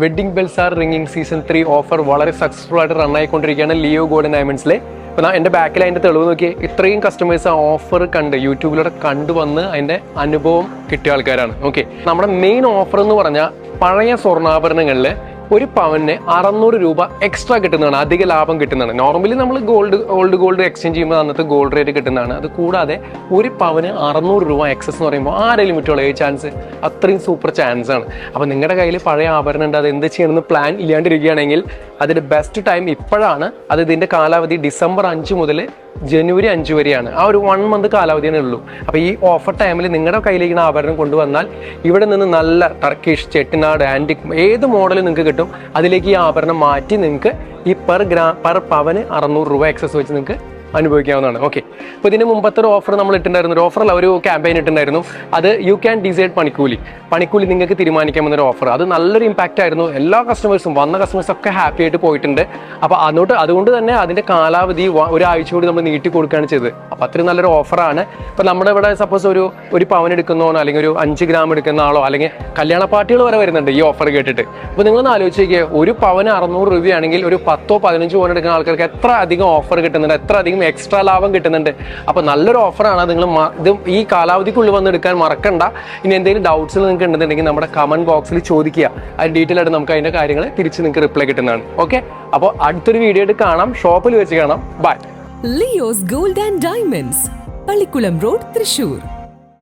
Wedding bells are ringing season three offer വളരെ successful ആയിട്ട് run ആയിക്കൊണ്ടിരിക്കുകയാണ് ലിയോ ഗോൾഡൻ ഡയമണ്ട്സിലെ അപ്പോൾ എന്റെ ബാക്കിൽ അതിന്റെ തെളിവ് നോക്കി ഇത്രയും കസ്റ്റമേഴ്സ് ആ ഓഫർ കണ്ട് യൂട്യൂബിലൂടെ കണ്ടുവന്ന് അതിന്റെ അനുഭവം കിട്ടിയ ആൾക്കാരാണ്. ഓക്കെ നമ്മുടെ മെയിൻ ഓഫർ എന്ന് പറഞ്ഞാൽ പഴയ സ്വർണാഭരണങ്ങളിൽ ഒരു പവന് അറുന്നൂറ് രൂപ എക്സ്ട്രാ കിട്ടുന്നതാണ്. അധിക ലാഭം കിട്ടുന്നതാണ്. നോർമലി നമ്മൾ ഗോൾഡ് ഓൾഡ് ഗോൾഡ് എക്സ്ചേഞ്ച് ചെയ്യുമ്പോൾ അന്നത്തെ ഗോൾഡ് റേറ്റ് കിട്ടുന്നതാണ്. അത് കൂടാതെ ഒരു പവന് അറുന്നൂറ് രൂപ എക്സസ് എന്ന് പറയുമ്പോൾ ആരെങ്കിലും വിട്ടുള്ള ഈ ചാൻസ് അത്രയും സൂപ്പർ ചാൻസ് ആണ്. അപ്പോൾ നിങ്ങളുടെ കയ്യിൽ പഴയ ആഭരണം ഉണ്ട്. അത് എന്ത് ചെയ്യണമെന്ന് പ്ലാൻ ഇല്ലാണ്ടിരിക്കുകയാണെങ്കിൽ അതിന്റെ ബെസ്റ്റ് ടൈം ഇപ്പോഴാണ്. അത് ഇതിന്റെ കാലാവധി ഡിസംബർ അഞ്ച് മുതൽ ജനുവരി അഞ്ച് വരെയാണ്. ആ ഒരു വൺ മന്ത് കാലാവധിയാണ് ഉള്ളൂ. അപ്പോൾ ഈ ഓഫർ ടൈമിൽ നിങ്ങളുടെ കയ്യിലേക്ക് ആഭരണം കൊണ്ടുവന്നാൽ ഇവിടെ നിന്ന് നല്ല ടർക്കിഷ് ചെട്ടിനാട് ആന്റിക് ഏത് മോഡൽ നിങ്ങൾക്ക് കിട്ടും അതിലേക്ക് ഈ ആഭരണം മാറ്റി നിങ്ങൾക്ക് ഈ പെർ ഗ്രാ പെർ പവന് അറുന്നൂറ് രൂപ എക്സസ് വെച്ച് നിങ്ങൾക്ക് അനുഭവിക്കാവുന്നതാണ്. ഓക്കെ അപ്പോൾ ഇതിന് മുമ്പത്തെ ഒരു ഓഫർ നമ്മൾ ഇട്ടിട്ടുണ്ടായിരുന്നു. ഒരു ഓഫറല്ല ഒരു ക്യാമ്പയിൻ ഇട്ടുണ്ടായിരുന്നു അത് യു ക്യാൻ ഡിസൈഡ് പണിക്കൂലി. പണിക്കൂലി നിങ്ങൾക്ക് തീരുമാനിക്കാമെന്നൊരു ഓഫർ അത് നല്ലൊരു ഇമ്പാക്റ്റ് ആയിരുന്നു. എല്ലാ കസ്റ്റമേഴ്സും വന്ന കസ്റ്റമേഴ്സ് ഒക്കെ ഹാപ്പി ആയിട്ട് പോയിട്ടുണ്ട്. അപ്പോൾ അതുകൊണ്ട് അതുകൊണ്ട് തന്നെ അതിന്റെ കാലാവധി ഒരാഴ്ച കൂടി നമ്മൾ നീട്ടി കൊടുക്കുകയാണ് ചെയ്തത്. അപ്പോൾ അത്രയും നല്ലൊരു ഓഫറാണ് ഇപ്പോൾ നമ്മുടെ ഇവിടെ സപ്പോസ് ഒരു ഒരു പവൻ എടുക്കുന്നവനോ അല്ലെങ്കിൽ ഒരു അഞ്ച് ഗ്രാം എടുക്കുന്ന ആളോ അല്ലെങ്കിൽ കല്യാണ പാർട്ടികൾ വരെ വരുന്നുണ്ട് ഈ ഓഫർ കേട്ടിട്ട്. അപ്പോൾ നിങ്ങളൊന്ന് ആലോചിച്ച് നോക്കിയേ ഒരു പവൻ അറുന്നൂറ് രൂപയാണെങ്കിൽ ഒരു പത്തോ പതിനഞ്ചോ പവൻ എടുക്കുന്ന ആൾക്കാർക്ക് എത്ര അധികം ഓഫർ കിട്ടുന്നുണ്ട് എത്ര അധികം എക്സ്ട്രാ ലാഭം കിട്ടുന്നുണ്ട്. അപ്പോൾ നല്ലൊരു ഓഫറാണ് നിങ്ങൾ ഇത് ഈ കാലാവധിക്കുള്ളിൽ വന്ന് എടുക്കാൻ മറക്കണ്ട. ഇനി എന്തെങ്കിലും ഡൗട്ട്സ് നിങ്ങൾക്ക് ഉണ്ടെന്നുണ്ടെങ്കിൽ നമ്മുടെ കമന്റ് ബോക്സിൽ ചോദിക്കുക. അതിന് ഡീറ്റെയിൽ ആയിട്ട് നമുക്ക് അതിന്റെ കാര്യങ്ങൾ തിരിച്ച് നിങ്ങൾക്ക് റിപ്ലൈ കിട്ടുന്നതാണ്. ഓക്കെ അപ്പോൾ അടുത്തൊരു വീഡിയോ ആയിട്ട് കാണാം. ഷോപ്പിൽ വെച്ച് കാണാം. By Leo's gold and diamonds Pallikulam road Thrissur